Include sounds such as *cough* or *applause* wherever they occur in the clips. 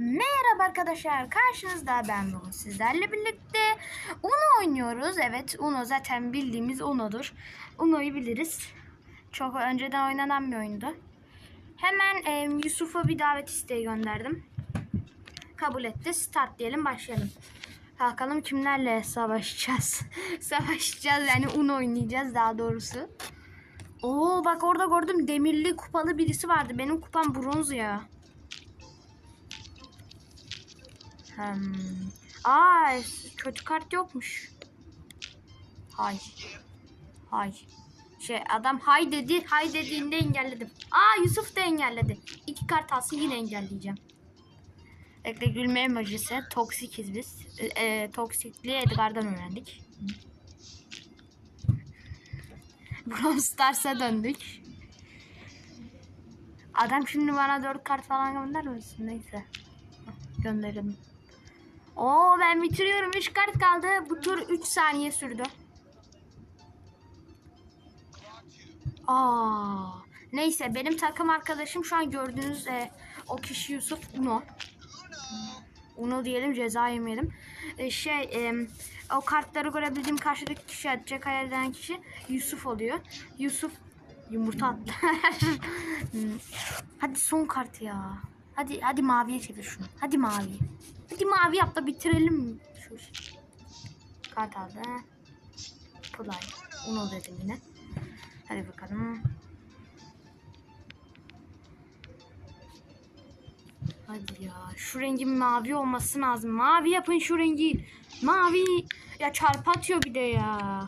Merhaba arkadaşlar karşınızda ben bugün sizlerle birlikte Uno oynuyoruz. Evet Uno zaten bildiğimiz Uno'dur. Uno'yu biliriz. Çok önceden oynanan bir oyundu. Hemen e, Yusuf'a bir davet isteği gönderdim. Kabul etti. Start diyelim başlayalım. Bakalım kimlerle savaşacağız. *laughs* savaşacağız yani Uno oynayacağız daha doğrusu. Oo bak orada gördüm demirli kupalı birisi vardı. Benim kupam bronz ya. Hmm. Aa kötü kart yokmuş. Hay. Hay. Şey adam hay dedi. Hay dediğinde engelledim. Aa Yusuf da engelledi. İki kart alsın yine engelleyeceğim. Ekle gülme emojisi. Toksikiz biz. E, e, toksikliği Edgar'dan öğrendik. Brawl Stars'a döndük. Adam şimdi bana dört kart falan göndermesin. Neyse. Gönderelim. Oo ben bitiriyorum. 3 kart kaldı. Bu tur 3 saniye sürdü. Aa. Neyse benim takım arkadaşım şu an gördüğünüz e, o kişi Yusuf Uno. Uno diyelim ceza yemeyelim. E, şey e, o kartları görebildiğim karşıdaki kişi atacak hayal eden kişi Yusuf oluyor. Yusuf yumurta attı. *laughs* Hmm. hadi son kart ya. Hadi hadi maviye çevir şunu. Hadi mavi. Hadi mavi yap da bitirelim. Şu işi. Kart aldı. Play. Uno dedim yine. Hadi bakalım. Hadi ya. Şu rengin mavi olması lazım. Mavi yapın şu rengi. Mavi. Ya çarpı atıyor bir de ya.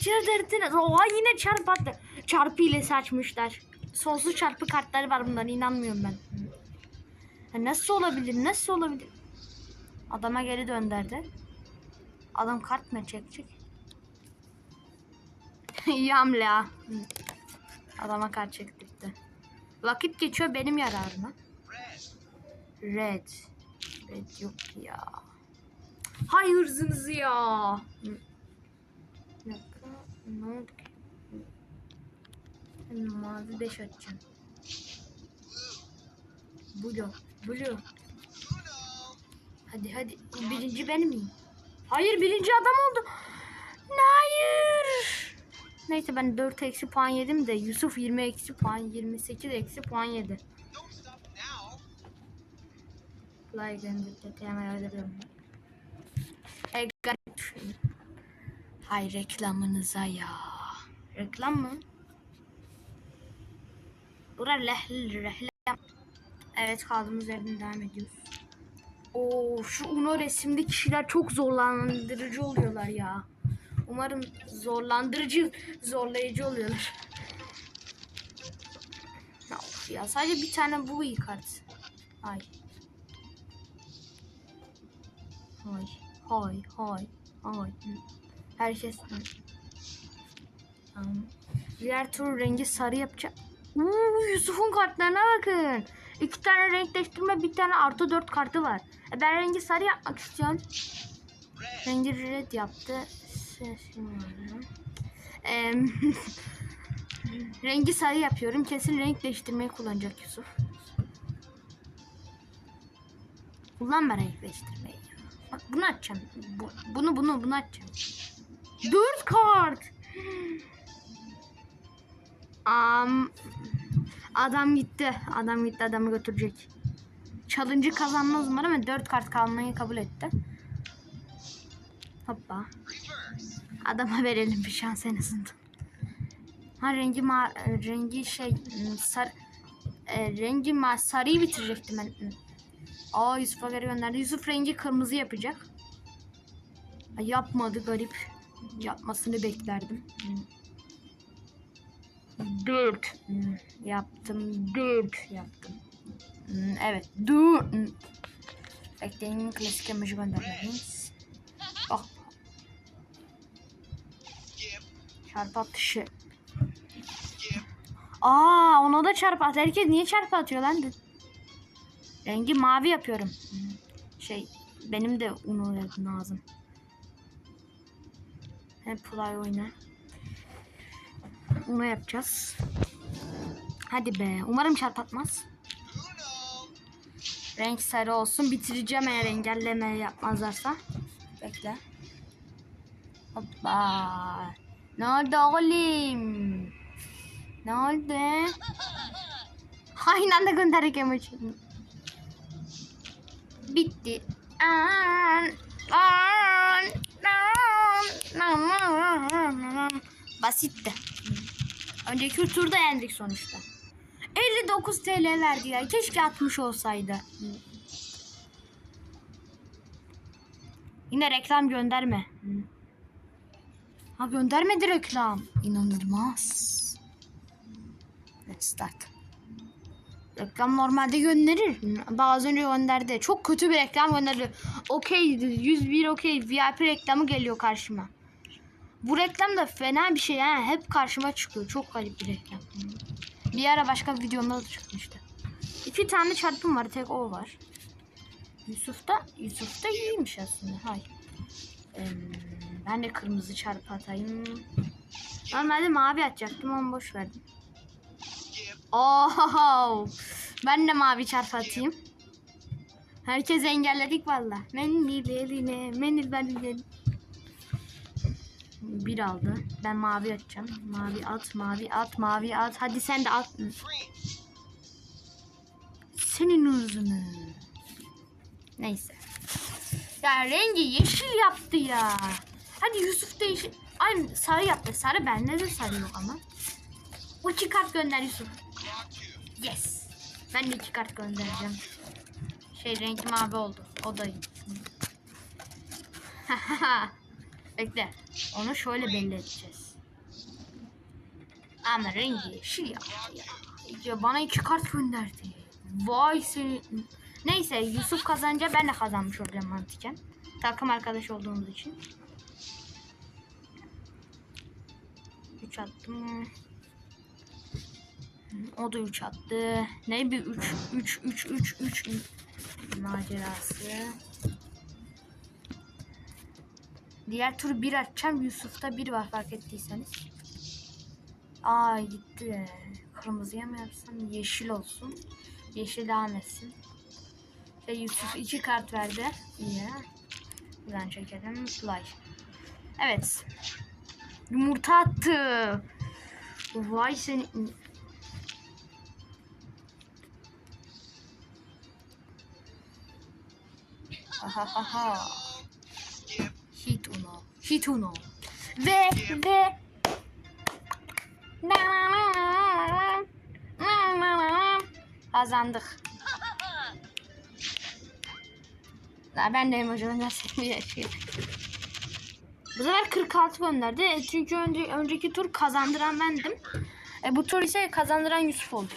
Çıldırdınız. Oha yine çarpı attı. Çarpı ile saçmışlar. Sonsuz çarpı kartları var bunların inanmıyorum ben. Ya nasıl olabilir? Nasıl olabilir? Adama geri dönderdi. Adam kart mı çekecek? *laughs* İyi. Adama kart çektirdi. Vakit geçiyor benim yararıma. Red. Red yok ya. Hay hırzınızı ya. Hı. Ne oldu ki? Ben mavi 5 açacağım. Blue. Blue. Hadi hadi. Birinci ben miyim? Hayır birinci adam oldu. Hayır. Neyse ben 4 eksi puan yedim de Yusuf 20 eksi puan 28 eksi puan yedi. Play gönderdi. Hemen öldürüyorum. E, garip. Hay reklamınıza ya. Reklam mı? Bura lehl reklam. Evet kaldığımız yerden devam ediyoruz. Oo şu Uno resimli kişiler çok zorlandırıcı oluyorlar ya. Umarım zorlandırıcı, zorlayıcı oluyorlar. Ya, ya sadece bir tane bu iyi kart. Hay. Hay. Hay. Hay. Herkes. Tamam. Diğer tur rengi sarı yapacağım. Uuu Yusuf'un kartlarına bakın. İki tane renk değiştirme bir tane artı dört kartı var. E, ben rengi sarı yapmak istiyorum. Rengi red yaptı. Sesim. Ee, *laughs* rengi sarı yapıyorum. Kesin renk değiştirmeyi kullanacak Yusuf. Kullanma renk değiştirmeyi. Bak bunu açacağım. Bu, bunu bunu bunu açacağım. Dört kart. Am adam gitti. Adam gitti. Adamı götürecek. Challenge kazanmaz umarım ama 4 kart kalmayı kabul etti. Hoppa. Adama verelim bir şans en azından. Ha rengi ma rengi şey sar e, rengi ma sarıyı bitirecektim ben. Aa Yusuf'a geri gönderdi. Yusuf rengi kırmızı yapacak. Ay, yapmadı garip. Yapmasını beklerdim. Dört. Hmm, Yaptım. Dört yaptım. Hmm, Evet. Hmm. Bekleyin klasik emoji göndermeliyiz. Bak. Çarpı atışı. Aa ona da çarpı at. Herkes niye çarpı atıyor lan? Rengi mavi yapıyorum. Hmm. Şey benim de unu lazım. Hep play oyna. Uno yapacağız. Hadi be. Umarım çarpatmaz. Renk sarı olsun. Bitireceğim eğer engelleme yapmazlarsa. Bekle. Hoppa. Ne oldu oğlum? Ne oldu? Aynı anda gönderdik emoji. Bitti. An, an, an. Basitti. Önceki turda yendik sonuçta. 59 TL verdi ya. Keşke 60 olsaydı. Yine reklam gönderme. Ha göndermedi reklam. İnanılmaz. Let's start. Reklam normalde gönderir. Bazen gönderdi. Çok kötü bir reklam gönderdi. Okey 101 okey VIP reklamı geliyor karşıma. Bu reklam da fena bir şey ha. Hep karşıma çıkıyor. Çok garip bir reklam. Bir ara başka bir videomda da çıkmıştı. İki tane çarpım var. Tek o var. Yusuf'ta Yusuf'ta iyiymiş aslında. Hayır. Ee, ben de kırmızı çarpı atayım. Normalde mavi atacaktım ama boş verdim. Oh, ben de mavi çarpı atayım. Herkes engelledik valla. Menil eline, menil ben eline. Bir aldı. Ben mavi atacağım. Mavi at, mavi at, mavi at. Hadi sen de at. Senin uzunu. Neyse. Ya rengi yeşil yaptı ya. Hadi Yusuf da yeşil. Ay sarı yaptı. Sarı bende de sarı yok ama. İki kart gönder Yusuf. Yes. Ben de iki kart göndereceğim. Şey renk mavi oldu. O da. *laughs* Bekle. Onu şöyle belli edeceğiz. Ama rengi yaptı ya. Ya bana iki kart gönderdi. Vay seni. Neyse Yusuf kazanınca ben de kazanmış olacağım mantıken. Takım arkadaş olduğumuz için. 3 attım. O da 3 attı. Ne bir 3 3 3 3 3 macerası. Diğer tur 1 atacağım. Yusuf'ta 1 var fark ettiyseniz. Aa gitti. Kırmızıya mı yapsam? Yeşil olsun. Yeşil devam etsin. Ve Yusuf 2 kart verdi. İyi. Buradan çekelim. Fly. Evet. Yumurta attı. Vay seni. Ahahaha. Hit uno. Hit uno. Ve ve kazandık. Daha ben de emoji'den nasıl yaşıyorum. Bu sefer 46 gönderdi. E, Çünkü önce, önceki tur kazandıran bendim. E, bu tur ise kazandıran Yusuf oldu.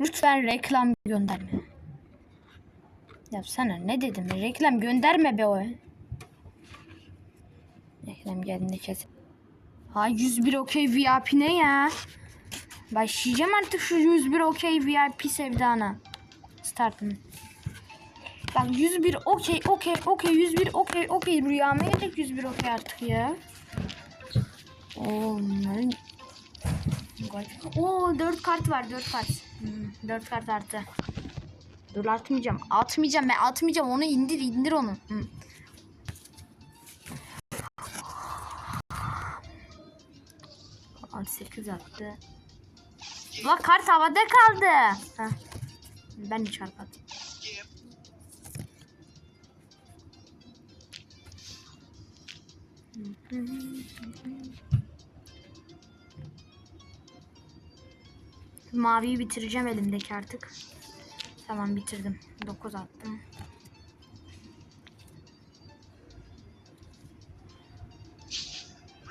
Lütfen reklam gönderme. Yapsana ne dedim? Reklam gönderme be o. Reklam geldiğinde kes. Ha 101 okey VIP ne ya? Başlayacağım artık şu 101 okey VIP sevdana. Startım. Bak 101 okey okey okey 101 okey okey rüyama gelecek 101 okey artık ya. Oo, bunların... Oo 4 kart var 4 kart. Hmm, 4 kart arttı. Dur atmayacağım. Atmayacağım ben atmayacağım onu indir indir onu. Hı. Altı sekiz attı. Bak kart havada kaldı. Heh. Ben de çarpattım. Maviyi bitireceğim elimdeki artık. Tamam bitirdim. 9 attım.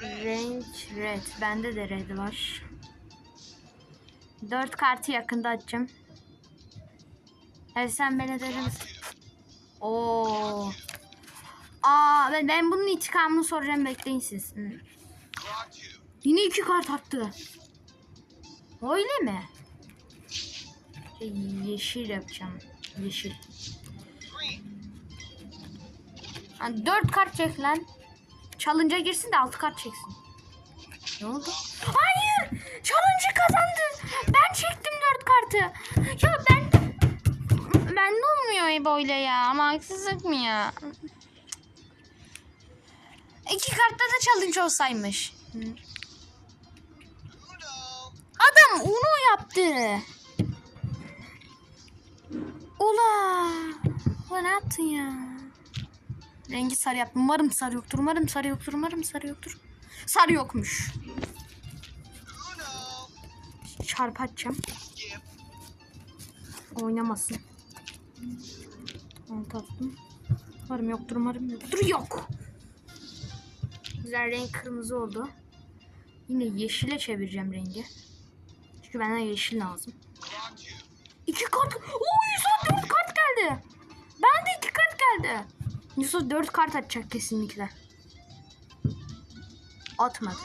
Renk red. Bende de red var. 4 kartı yakında açacağım. Evet sen beni dedin. Oo. Aa ben, ben bunun intikamını soracağım bekleyin siz. Yine iki kart attı. Öyle mi? Şey, yeşil yapacağım. Yeşil. Ha, dört kart çek lan. Çalınca girsin de altı kart çeksin. Ne oldu? Hayır! Challenge kazandı. Ben çektim dört kartı. Ya ben... Ben de olmuyor böyle ya. Ama haksızlık mı ya? İki kartta da challenge olsaymış. Adam Uno yaptı. Ula. Ula ne yaptın ya? Rengi sarı yaptım. Umarım sarı yoktur. Umarım sarı yoktur. Umarım sarı yoktur. Sarı yokmuş. Çarpı atacağım. Oynamasın. Onu taktım. Umarım yoktur. Umarım yoktur. Yok. Güzel renk kırmızı oldu. Yine yeşile çevireceğim rengi. Çünkü bana yeşil lazım. İki kart. Oo geldi. Yusuf dört kart atacak kesinlikle. Atmadı.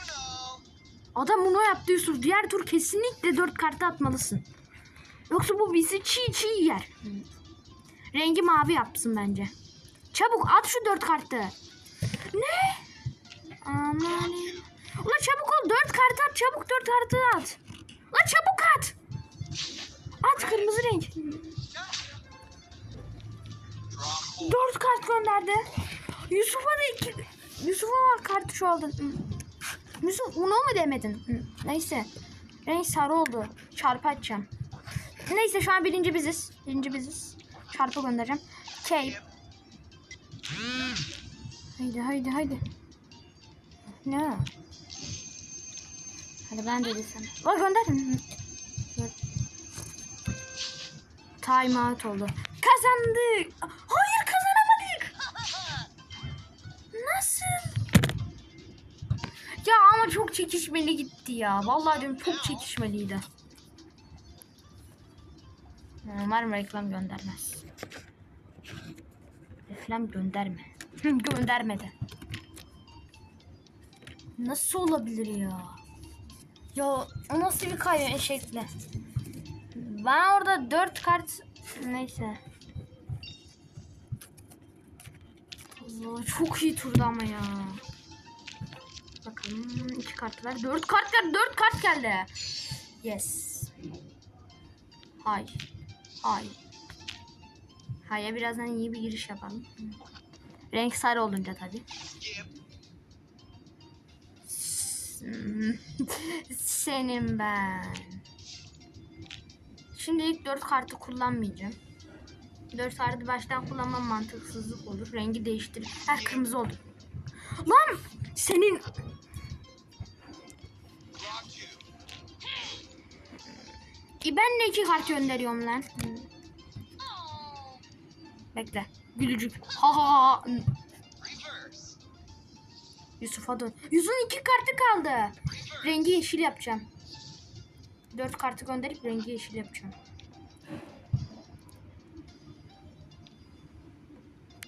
Adam bunu yaptı Yusuf. Diğer tur kesinlikle dört kartı atmalısın. Yoksa bu bizi çiğ çiğ yer. Rengi mavi yapsın bence. Çabuk at şu dört kartı. Ne? Aman. Ulan çabuk ol. Dört kartı at. Çabuk dört kartı at. Ulan çabuk at. At kırmızı renk. Dört kart gönderdi. Yusuf'a da iki... Yusuf'a kartı şu oldu. Yusuf Uno mu demedin? Neyse. Renk sarı oldu. Çarpı açacağım. Neyse şu an birinci biziz. Birinci biziz. Çarpı göndereceğim. Cape. Haydi haydi haydi. Ne? Hadi ben de desem. Bak gönder. Hı. Time out oldu. Kazandık. Hayır çok çekişmeli gitti ya. Vallahi diyorum çok çekişmeliydi. Umarım reklam göndermez. Reklam gönderme. *laughs* Göndermedi. Nasıl olabilir ya? Ya o nasıl bir kayın şekli? Ben orada dört kart neyse. Allah, çok iyi turdu ama ya. Bakalım iki kart ver. Dört kart geldi. Dört kart geldi. Yes. Hay. Hay. Hay'a birazdan iyi bir giriş yapalım. Renk sarı olunca tabii. *laughs* Senin ben. Şimdi ilk dört kartı kullanmayacağım. Dört kartı baştan kullanmam mantıksızlık olur. Rengi değiştir. Her kırmızı oldu. Lan senin ben de iki kart gönderiyorum lan. Bekle. Gülücük. Ha ha ha. Yusuf'a dön. Yusuf'un iki kartı kaldı. Rengi yeşil yapacağım. Dört kartı gönderip rengi yeşil yapacağım.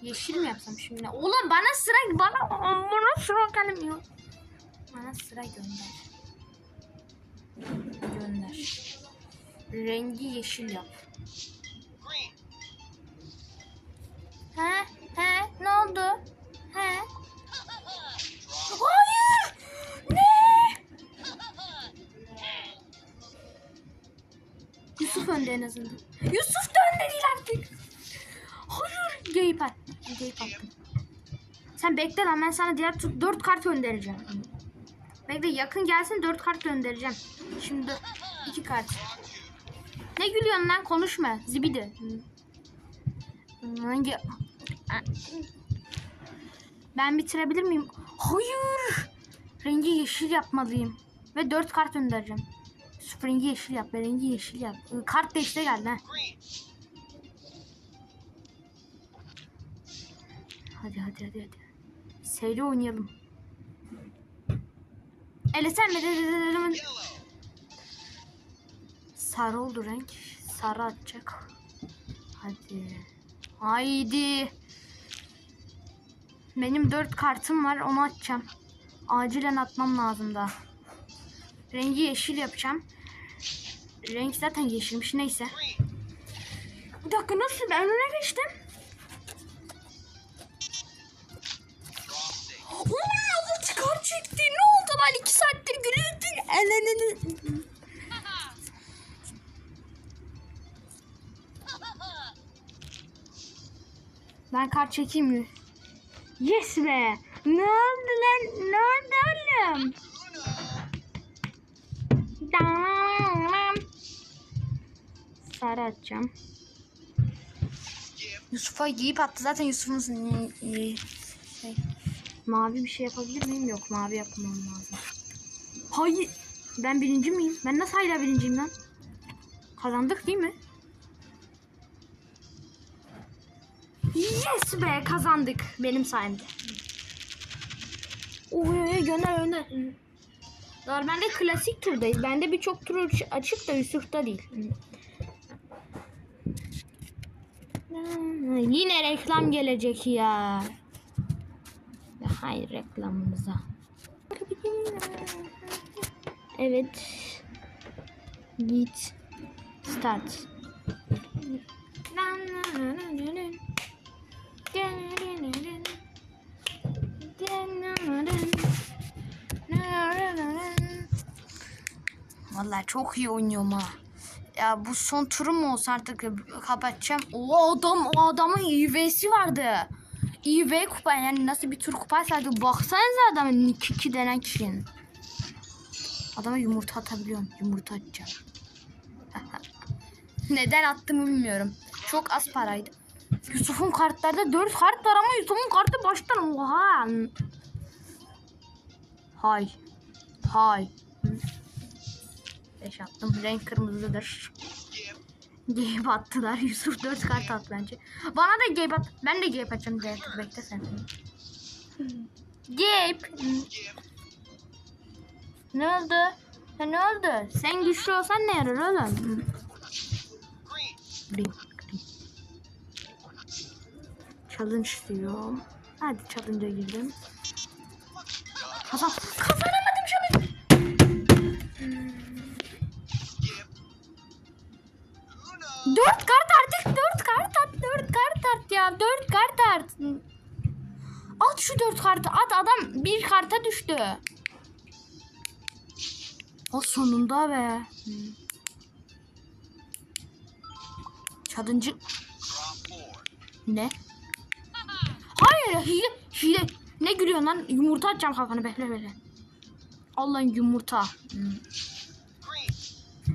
Yeşil mi yapsam şimdi? Oğlum bana sıra bana bana sıra gelmiyor. Bana sıra gönder. Gönder. Rengi yeşil yap. He? He? Ne oldu? He? Hayır! Ne? Yusuf önde en azından. Yusuf da önde değil artık. Hayır. Geyip at. Geyip attım. Sen bekle lan ben sana diğer tur 4 kart göndereceğim. Bekle yakın gelsin 4 kart göndereceğim. Şimdi 2 kart. Ne gülüyorsun lan konuşma zibidi. Hangi? Ben bitirebilir miyim? Hayır. Rengi yeşil yapmalıyım. Ve 4 kart göndereceğim. Rengi yeşil yap ve rengi yeşil yap. Kart da geldi ha. Hadi hadi hadi hadi. Seri oynayalım. Ele sen mi? Sarı oldu renk. Sarı atacak. Hadi. Haydi. Benim dört kartım var. Onu atacağım. Acilen atmam lazım da. Rengi yeşil yapacağım. Renk zaten yeşilmiş. Neyse. Bir dakika nasıl? Ben önüne geçtim. Allah çıkar çekti. Ne oldu lan? iki saattir gülüyor. Ben kart çekeyim mi? Yes be. Ne oldu lan? Ne oldu oğlum? Sarı atacağım. Yusuf'a giyip attı. Zaten Yusuf'un şey, mavi bir şey yapabilir miyim? Yok mavi yapmam lazım. Hayır. Ben birinci miyim? Ben nasıl hala birinciyim lan? Kazandık değil mi? Yes be kazandık benim sayemde. Oy gönder gönder. Normalde klasik turdayız. Bende birçok tur aç- açık da Yusuf'ta değil. Yine reklam gelecek. Ya Hayır reklamımıza. Evet. Git. Start. Vallahi çok iyi oynuyorum ha. Ya bu son turum mu olsa artık kapatacağım. O adam o adamın İV'si vardı. İV kupa yani nasıl bir tur kupaysa baksanıza adamın Kiki denen kişinin. Adama yumurta atabiliyorum. Yumurta atacağım. *laughs* Neden attığımı bilmiyorum. Çok az paraydı. Yusuf'un kartlarda 4 kart var ama Yusuf'un kartı baştan oha. Hay. Hay. 5 attım. Renk kırmızıdır. Game attılar. *laughs* Yusuf 4 kart at bence. Bana da game at. Ben de game atacağım. Diğer tur bekle sen. Game. Ne oldu? Ha, ne oldu? Sen güçlü olsan ne yarar oğlum? Challenge diyor. Hadi challenge'a girdim. Kazan. Kazanamadım Dört kart artık. Dört kart at. Dört kart at ya. Dört kart at. At şu dört kartı. At adam bir karta düştü. O sonunda be. Çalıncı. Ne? Hayır hile hile. Ne gülüyorsun lan? Yumurta atacağım kafana bekle bekle. Allah'ın yumurta. Hmm.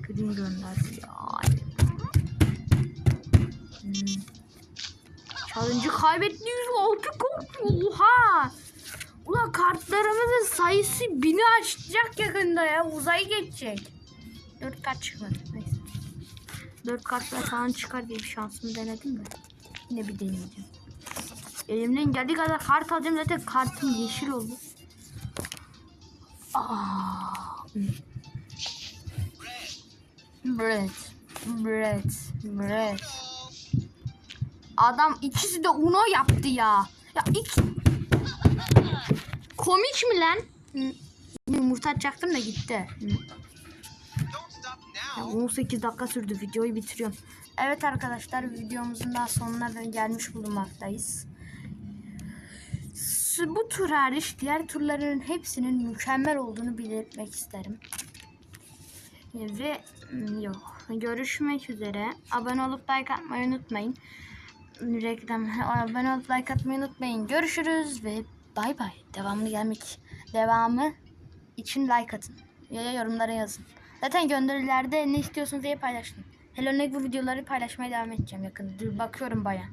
Green gönderdi ya. Hmm. Kaybetti 106 kart. Oha. Ulan kartlarımızın sayısı bini aşacak yakında ya. Uzay geçecek. 4 kart çıkmadı. Neyse. 4 kartla falan çıkar diye bir şansımı denedim de. Yine bir deneyeceğim. Elimden geldiği kadar kart alacağım. Zaten kartım yeşil oldu. Aa. hmm. Bread. Bread. Bread. Adam ikisi de Uno yaptı ya. Ya iki... Komik mi lan? Yumurta atacaktım da gitti. Hı. Ya 18 dakika sürdü videoyu bitiriyorum. Evet arkadaşlar videomuzun daha sonuna gelmiş bulunmaktayız. Bu tur hariç diğer turların hepsinin mükemmel olduğunu belirtmek isterim. Ve yok. Görüşmek üzere. Abone olup like atmayı unutmayın. Reklam. Abone olup like atmayı unutmayın. Görüşürüz ve bay bay. Devamlı gelmek. Devamı için like atın. Ya yorumlara yazın. Zaten gönderilerde ne istiyorsunuz diye paylaşın. Hello Neighbor videoları paylaşmaya devam edeceğim yakında. Bakıyorum baya.